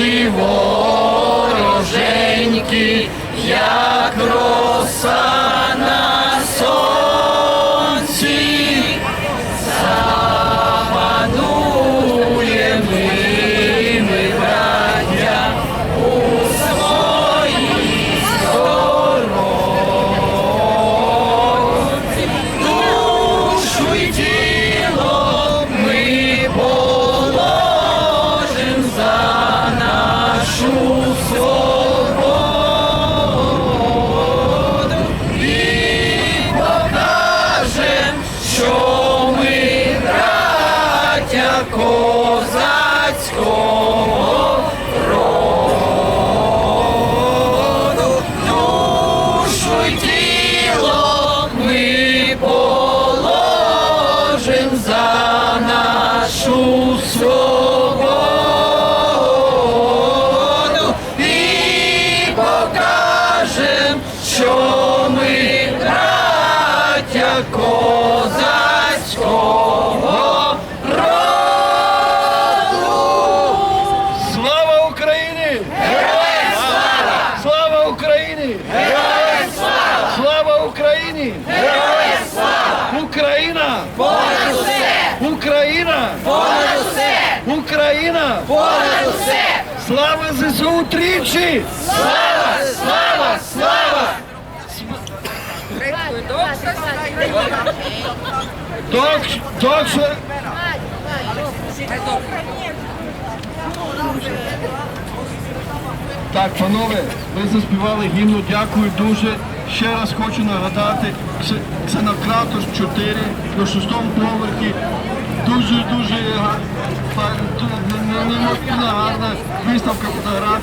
наші вороженькі, як роса що ми браття козацького роду. Слава Україні! Героям слава! Слава Україні! Героям слава! Слава Україні! Героям слава! Україна! Понад усе! Україна! Понад усе! Україна! Понад усе! Слава ЗСУ тричі! Слава! Слава! Слава! Так, панове, ви заспівали гімну, дякую дуже. Ще раз хочу нагадати, Ксе- Ксенократус 4 на шостому поверхі. Дуже-дуже га- фа- ду- неймовірно гарна виставка фотографій.